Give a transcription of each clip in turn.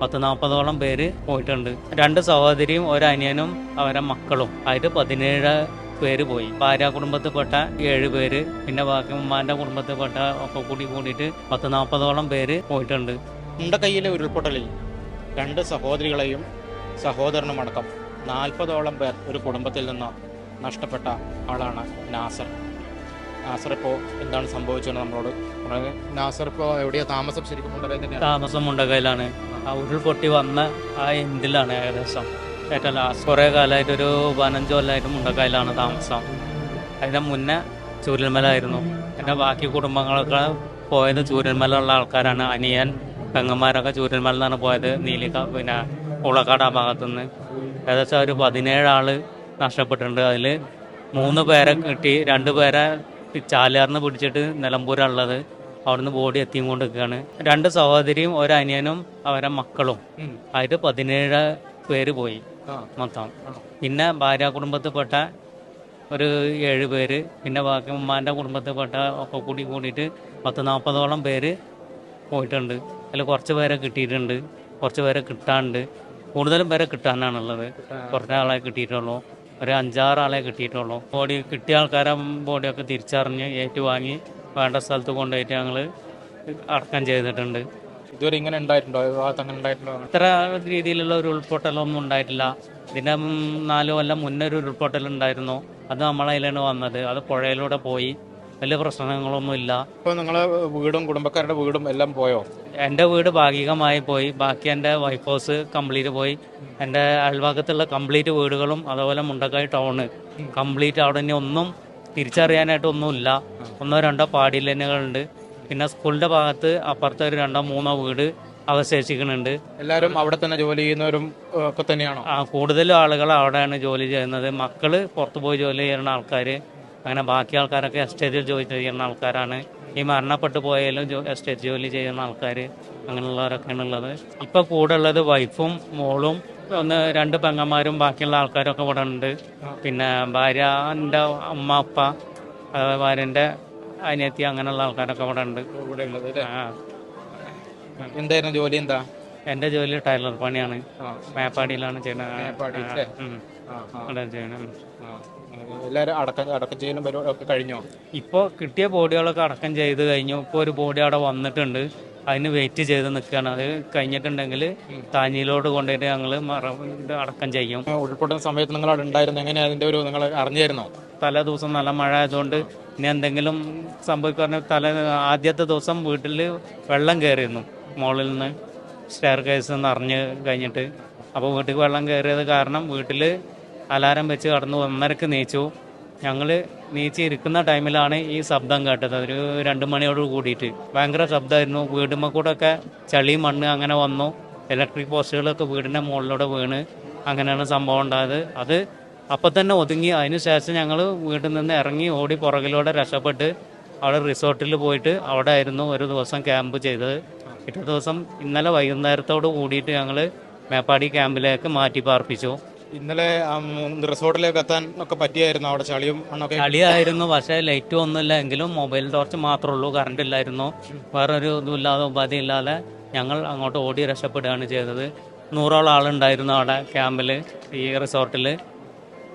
പത്ത് നാൽപ്പതോളം പേര് പോയിട്ടുണ്ട്. രണ്ട് സഹോദരിയും ഒരു അനിയനും അവരെ മക്കളും. ആയിട്ട് പതിനേഴ് പേര് പോയി. ഭാര്യ കുടുംബത്തിൽപ്പെട്ട ഏഴ് പേര് പിന്നെ ബാക്കി ഉമ്മാന്റെ കുടുംബത്തിൽപ്പെട്ട ഒക്കെ കൂടി കൂടിയിട്ട് പത്ത് നാൽപ്പതോളം പേര് പോയിട്ടുണ്ട്. മുണ്ടക്കൈയിലെ ഉരുൾപൊട്ടലിൽ രണ്ട് സഹോദരികളെയും സഹോദരനുമടക്കം നാൽപ്പതോളം പേർ ഒരു കുടുംബത്തിൽ നിന്ന് നഷ്ടപ്പെട്ട ആളാണ് നാസർ. നാസർ ഇപ്പോൾ എന്താണ് സംഭവിച്ചത് നമ്മളോട് നാസറിപ്പോ നാസർ എവിടെയാ? താമസം ശരിക്കും താമസം മുണ്ടകയിലാണ് ആ ഉരുൾപൊട്ടി വന്ന ആ എന്തിലാണ് ഏകദേശം? ഏറ്റവും ലാസ്റ്റ് കുറേ കാലമായിട്ട് ഒരു പതിനഞ്ച് കൊല്ലമായിട്ട് മുണ്ടക്കായലാണ് താമസം. അതിന്റെ മുന്നേ ചൂരൽമലായിരുന്നു എന്റെ ബാക്കി കുടുംബങ്ങളൊക്കെ പോയത് ചൂരൽമല ഉള്ള ആൾക്കാരാണ്. അനിയൻ പെങ്ങന്മാരൊക്കെ ചൂരൽമല നിന്നാണ് പോയത്. നീലിക്ക പിന്നെ ഉളക്കാട് ആ ഭാഗത്തുനിന്ന്. ഏകദേശം ഒരു പതിനേഴ് നഷ്ടപ്പെട്ടിട്ടുണ്ട്. അതിൽ മൂന്ന് പേരെ കിട്ടി. രണ്ട് പേരെ ചാലിയാറിന്ന് പിടിച്ചിട്ട് നിലമ്പൂരുള്ളത് അവിടുന്ന് ബോഡി എത്തിയും കൊണ്ട് നിൽക്കുകയാണ് രണ്ട് സഹോദരിയും ഒരനിയനും അവരെ മക്കളും. അതിൽ ആയിട്ട് പതിനേഴ് പേര് പോയി. മൊത്തം. പിന്നെ ഭാര്യ കുടുംബത്തിൽപ്പെട്ട ഒരു ഏഴ് പേര് പിന്നെ ബാക്കി ഉമ്മാന്റെ കുടുംബത്തിൽപ്പെട്ട ഒക്കെ കൂടി കൂടിയിട്ട് പത്ത് നാൽപ്പതോളം പേര് പോയിട്ടുണ്ട്. അതിൽ കുറച്ച് പേരെ കിട്ടിയിട്ടുണ്ട്. കുറച്ച് പേരെ കിട്ടാണ്ട് കൂടുതലും പേരെ കിട്ടാനാണുള്ളത്. കുറച്ച് ആളെ കിട്ടിയിട്ടുള്ളൂ. ഒരു അഞ്ചാറാളെ കിട്ടിയിട്ടുള്ളൂ. ബോഡി കിട്ടിയ ആൾക്കാരെ ബോഡിയൊക്കെ തിരിച്ചറിഞ്ഞ് ഏറ്റുവാങ്ങി വേണ്ട സ്ഥലത്ത് കൊണ്ടുപോയിട്ട് ഞങ്ങൾ അടക്കം ചെയ്തിട്ടുണ്ട്. ഇതുവരെ ഇങ്ങനെ ഉണ്ടായിട്ടുണ്ടോ? ഈ ഭാഗത്ത് അങ്ങനെ ഉണ്ടായിട്ടുണ്ടോ? ഇത്ര രീതിയിലുള്ള ഒരു ഉൾപൊട്ടലൊന്നും ഉണ്ടായിട്ടില്ല. ഇതിന്റെ നാലു കൊല്ലം മുന്നേ ഒരു ഉരുൾപൊട്ടൽ ഉണ്ടായിരുന്നു അത് നമ്മളതിലാണ് വന്നത്. അത് പുഴയിലൂടെ പോയി. വലിയ പ്രശ്നങ്ങളൊന്നുമില്ല. ഇപ്പോൾ നിങ്ങളെ വീടും കുടുംബക്കാരുടെ വീടും എല്ലാം പോയോ? എന്റെ വീട് ഭാഗികമായി പോയി. ബാക്കി എന്റെ വൈഫ് ഹൗസ് കംപ്ലീറ്റ് പോയി. എന്റെ അയൽഭാഗത്തുള്ള കംപ്ലീറ്റ് വീടുകളും അതുപോലെ മുണ്ടക്കായി ടൗണ് കംപ്ലീറ്റ് അവിടെ ഇനി ഒന്നും തിരിച്ചറിയാനായിട്ടൊന്നുമില്ല ഒന്നോ രണ്ടോ പാടില്ലനുകളുണ്ട് പിന്നെ സ്കൂളിന്റെ ഭാഗത്ത് അപ്പുറത്തെ ഒരു രണ്ടോ മൂന്നോ വീട് അവശേഷിക്കുന്നുണ്ട്. എല്ലാവരും അവിടെ തന്നെ ജോലി ചെയ്യുന്നവരും ഒക്കെ തന്നെയാണോ? ആ കൂടുതലും ആളുകൾ അവിടെയാണ് ജോലി ചെയ്യുന്നത്. മക്കൾ പുറത്തു പോയി ജോലി ചെയ്യുന്ന ആൾക്കാർ അങ്ങനെ ബാക്കി ആൾക്കാരൊക്കെ എസ്റ്റേറ്റിൽ ജോലി ചെയ്യുന്ന ആൾക്കാരാണ്. ഈ മരണപ്പെട്ടു പോയാലും എസ്റ്റേറ്റ് ജോലി ചെയ്യുന്ന ആൾക്കാർ അങ്ങനെയുള്ളവരൊക്കെയാണ് ഉള്ളത് ഇപ്പോൾ കൂടെ ഉള്ളത് വൈഫും മോളും ഒന്ന് രണ്ട് പെങ്ങന്മാരും ബാക്കിയുള്ള ആൾക്കാരൊക്കെ ഇവിടെ ഉണ്ട്. പിന്നെ ഭാര്യ എന്റെ അമ്മ അപ്പ ഭാര്യന്റെ അനിയത്തി അങ്ങനെയുള്ള ആൾക്കാരൊക്കെ ഇവിടെ ഉണ്ട്? എന്തായിരുന്നു ജോലി എന്താ? എന്റെ ജോലി ടൈലർ പണിയാണ്. മേപ്പാടിയിലാണ് ചെയ്യുന്നത്. എല്ലാവരും അടക്കം അടക്കം ചെയ്യലും പരിപാടി ഒക്കെ കഴിഞ്ഞോ? ഇപ്പോൾ കിട്ടിയ ബോഡികളൊക്കെ അടക്കം ചെയ്ത് കഴിഞ്ഞു. ഇപ്പോൾ ഒരു ബോഡി അവിടെ വന്നിട്ടുണ്ട്. അതിന് വെയിറ്റ് ചെയ്ത് നിൽക്കുകയാണ് അത് കഴിഞ്ഞിട്ടുണ്ടെങ്കിൽ താഞ്ഞിയിലോട്ട് കൊണ്ടുപോയിട്ട് ഞങ്ങൾ ഇത് അടക്കം ചെയ്യും. ഉൾപ്പെടുന്ന സമയത്ത് നിങ്ങൾ അവിടെ ഉണ്ടായിരുന്നു. എങ്ങനെ അതിന്റെ ഒരു നിങ്ങൾ അറിഞ്ഞായിരുന്നോ? തലേ ദിവസം നല്ല മഴ ആയതുകൊണ്ട് ഇനി എന്തെങ്കിലും സംഭവിക്കുക തല ആദ്യത്തെ ദിവസം വീട്ടിൽ വെള്ളം കയറിയിരുന്നു മോളിൽ നിന്ന്. സ്റ്റെയർ കേസ് നിറഞ്ഞ് കഴിഞ്ഞിട്ട് അപ്പോൾ വീട്ടിൽ വെള്ളം കയറിയത് കാരണം വീട്ടിൽ അലാരം വെച്ച് കടന്നു ഒന്നരക്ക് നീച്ചു. ഞങ്ങൾ നീച്ചിരിക്കുന്ന ടൈമിലാണ് ഈ ശബ്ദം കേട്ടത്. ഒരു രണ്ട് മണിയോട് കൂടിയിട്ട്. ഭയങ്കര ശബ്ദമായിരുന്നു വീടുമ്മ കൂടെ ഒക്കെ ചളി മണ്ണ് അങ്ങനെ വന്നു. ഇലക്ട്രിക് പോസ്റ്റുകളൊക്കെ വീടിന്റെ മുകളിലൂടെ വീണ്. അങ്ങനെയാണ് സംഭവം ഉണ്ടായത്. അത് അപ്പം തന്നെ ഒതുങ്ങി അതിനുശേഷം ഞങ്ങൾ വീട്ടിൽ നിന്ന് ഇറങ്ങി ഓടി പുറകിലൂടെ രക്ഷപ്പെട്ട് അവിടെ റിസോർട്ടിൽ പോയിട്ട് അവിടെ ആയിരുന്നു ഒരു ദിവസം ക്യാമ്പ് ചെയ്തത്. പിറ്റേ ദിവസം ഇന്നലെ വൈകുന്നേരത്തോട് കൂടിയിട്ട് ഞങ്ങൾ മേപ്പാടി ക്യാമ്പിലേക്ക് മാറ്റി പാർപ്പിച്ചു. ഇന്നലെ റിസോർട്ടിലേക്ക് എത്താൻ ഒക്കെ പറ്റിയായിരുന്നു അവിടെ ചളിയും ചളിയായിരുന്നു പക്ഷേ ലൈറ്റും ഒന്നുമില്ല എങ്കിലും മൊബൈൽ ടോർച്ച് മാത്രമേ ഉള്ളൂ കറണ്ട് ഇല്ലായിരുന്നു. വേറൊരു ഇതുമില്ലാതെ ഉപാധി ഇല്ലാതെ ഞങ്ങൾ അങ്ങോട്ട് ഓടി രക്ഷപ്പെടുകയാണ് ചെയ്തത്. നൂറോളം ആളുണ്ടായിരുന്നു അവിടെ ക്യാമ്പിൽ ഈ റിസോർട്ടിൽ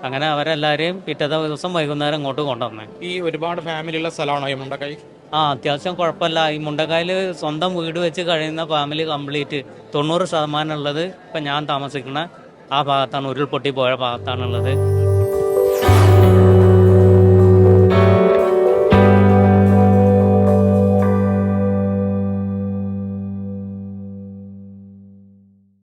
അങ്ങനെ അവരെല്ലാവരെയും പിറ്റത്തെ ദിവസം വൈകുന്നേരം ഇങ്ങോട്ട് കൊണ്ടുവന്നേ. ഈ ഒരുപാട് ഫാമിലിയുള്ള സ്ഥലമാണോ ഈ മുണ്ടക്കായി ആ അത്യാവശ്യം കുഴപ്പമില്ല. ഈ മുണ്ടക്കായിൽ സ്വന്തം വീട് വെച്ച് കഴിയുന്ന ഫാമിലി കംപ്ലീറ്റ് തൊണ്ണൂറ് ശതമാനം ഉള്ളത് ഇപ്പം ഞാൻ താമസിക്കുന്ന ആ ഭാഗത്താണ് ഉരുൾപൊട്ടി പോയ ഭാഗത്താണുള്ളത്.